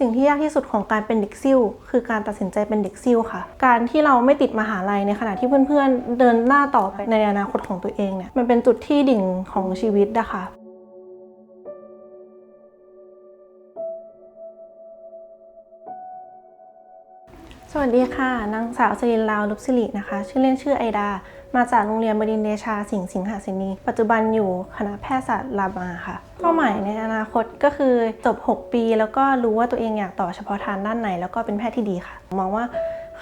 สิ่งที่ยากที่สุดของการเป็นเด็กซิ่วคือการตัดสินใจเป็นเด็กซิ่วค่ะ การที่เราไม่ติดมหาลัยในขณะที่เพื่อนๆเดินหน้าต่อไปในอนาคตของตัวเองเนี่ยมันเป็นจุดที่ดิ่งของชีวิตนะคะ สวัสดีค่ะ นางสาวสิรินลาวลุกสิรินะคะ ชื่อเล่นชื่อไอดา มาจากโรงเรียนบดินเดชาสิงห์สิงหาสินี ปัจจุบันอยู่คณะแพทยศาสตร์รามาค่ะ เป้าหมายในอนาคตก็คือจบ 6 ปี แล้วก็รู้ว่าตัวเองอยากต่อเฉพาะทางด้านไหน แล้วก็เป็นแพทย์ที่ดีค่ะ มองว่า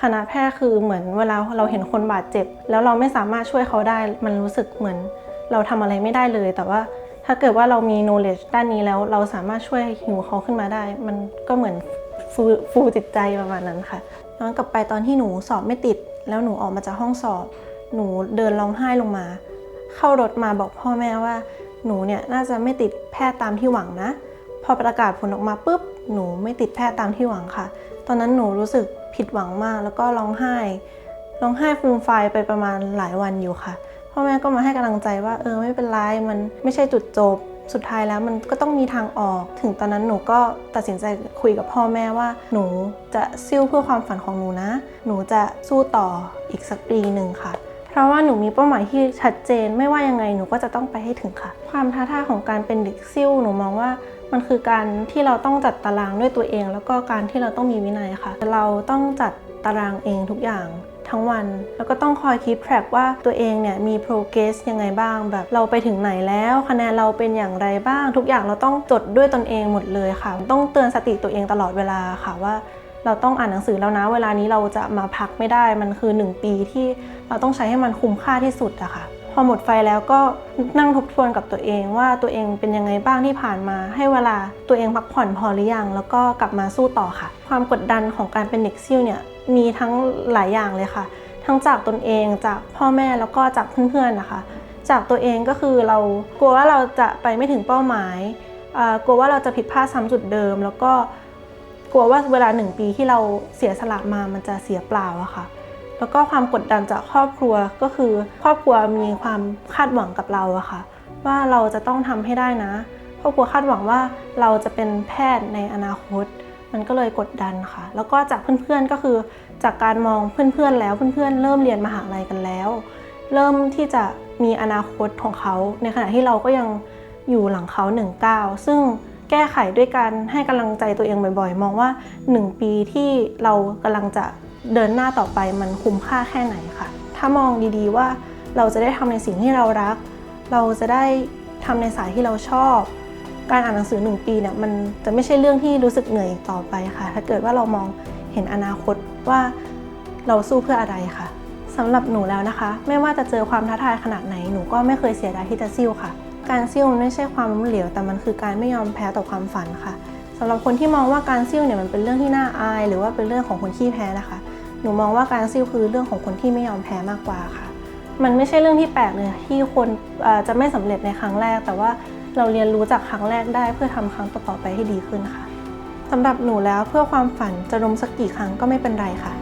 คณะแพทย์คือเหมือนเวลาเราเห็นคนบาดเจ็บ แล้วเราไม่สามารถช่วยเขาได้ มันรู้สึกเหมือน เราทำอะไรไม่ได้เลย แต่ว่าถ้าเกิดว่าเรามี knowledge ด้านนี้แล้ว เราสามารถช่วยหิวเขาขึ้นมาได้ มันก็เหมือน ฟูฟูจิตใจประมาณนั้นค่ะย้อนกลับไปตอนที่หนูสอบไม่ติด แล้วหนูออกมาจากห้องสอบ หนูเดินร้องไห้ลงมา เข้ารถมาบอกพ่อแม่ว่า หนูเนี่ยน่าจะไม่ติดแพทย์ตามที่หวังนะ พอประกาศผลออกมาปุ๊บหนูไม่ติดแพทย์ตามที่หวังค่ะ ตอนนั้นหนูรู้สึกผิดหวังมาก แล้วก็ร้องไห้ร้องไห้ฟูมไฟไปประมาณหลายวันอยู่ค่ะพ่อแม่ก็มาให้กำลังใจว่าเออไม่เป็นไรมันไม่ใช่จุดจบ สุดท้ายแล้วมันก็ต้องมีทางออก ถึงตอนนั้นหนูก็ตัดสินใจคุยกับพ่อแม่ว่า หนูจะซิ่วเพื่อความฝันของหนูนะ หนูจะสู้ต่ออีกสักปีหนึ่งค่ะ เพราะว่าหนูมีเป้าหมายที่ชัดเจนไม่ว่ายังไงหนูก็จะต้องไปให้ถึงค่ะ ความท้าทายของการเป็นเด็กซิ่วหนูมองว่ามันคือการที่เราต้องจัดตารางด้วยตัวเอง แล้วก็การที่เราต้องมีวินัยค่ะ เราต้องจัดตารางเองทุกอย่าง ทั้งวัน แล้วก็ต้องคอยคีปแทร็กว่าตัวเองเนี่ยมี progress ยังไงบ้าง แบบเราไปถึงไหนแล้วคะแนนเราเป็นอย่างไรบ้าง ทุกอย่างเราต้องจดด้วยตนเองหมดเลยค่ะ ต้องเตือนสติตัวเองตลอดเวลาค่ะว่าเราต้องอ่านหนังสือแล้วนะ เวลานี้เราจะมาพักไม่ได้มันคือ 1 ปีที่เราต้องใช้ให้มันคุ้มค่าที่สุดอะค่ะ พอหมดไฟแล้วก็นั่งทบทวนกับตัวเองว่าตัวเองเป็นยังไงบ้างที่ผ่านมา ให้เวลาตัวเองพักผ่อนพอหรือยัง แล้วก็กลับมาสู้ต่อค่ะ ความกดดันของการเป็นเด็กซิ่วเนี่ยมีทั้งหลายอย่างเลยค่ะ ทั้งจากตนเองจากพ่อแม่แล้วก็จากเพื่อนๆนะคะ จากตัวเองก็คือเรากลัวว่าเราจะไปไม่ถึงเป้าหมายกลัวว่าเราจะผิดพลาดซ้ำจุดเดิม แล้วก็กลัวว่าเวลาหนึ่งปีที่เราเสียสละมามันจะเสียเปล่าอะค่ะ แล้วก็ความกดดันจากครอบครัวก็คือ ครอบครัวมีความคาดหวังกับเราอะค่ะ ว่าเราจะต้องทำให้ได้นะ ครอบครัวคาดหวังว่าเราจะเป็นแพทย์ในอนาคต มันก็เลยกดดันค่ะ แล้วก็จากเพื่อนๆก็คือ จากการมองเพื่อนๆแล้วเพื่อนๆ เริ่มเรียนมหาลัยกันแล้ว เริ่มที่จะมีอนาคตของเขา ในขณะที่เราก็ยังอยู่หลังเขาหนึ่งก้าวซึ่งแก้ไขด้วยการให้กำลังใจตัวเองบ่อยๆ มองว่า 1 ปีที่เรากำลังจะ เดินหน้าต่อไปมันคุ้มค่าแค่ไหนค่ะ ถ้ามองดีๆว่าเราจะได้ทำในสิ่งที่เรารัก เราจะได้ทำในสายที่เราชอบ การอ่านหนังสือ 1 ปีเนี่ยมันจะไม่ใช่เรื่องที่รู้สึกเหนื่อยต่อไปค่ะ ถ้าเกิดว่าเรามองเห็นอนาคตว่าเราสู้เพื่ออะไรค่ะสำหรับหนูแล้วนะคะ ไม่ว่าจะเจอความท้าทายขนาดไหนหนูก็ไม่เคยเสียดายที่จะซิ่วค่ะ การซิ่วมันไม่ใช่ความล้มเหลวแต่มันคือการไม่ยอมแพ้ต่อความฝันค่ะสำหรับคนที่มองว่าการซิ่วเนี่ยมันเป็นเรื่องที่น่าอาย หรือว่าเป็นเรื่องของคนขี้แพ้นะคะ หนูมองว่าการซิ่วคือเรื่องของคนที่ไม่ยอมแพ้มากกว่าค่ะ มันไม่ใช่เรื่องที่แปลกเลยที่คนจะไม่สำเร็จในครั้งแรก แต่ว่าเราเรียนรู้จากครั้งแรกได้เพื่อทำครั้งต่อๆไปให้ดีขึ้นค่ะสำหรับหนูแล้วเพื่อความฝันจะล้มสักกี่ครั้งก็ไม่เป็นไรค่ะ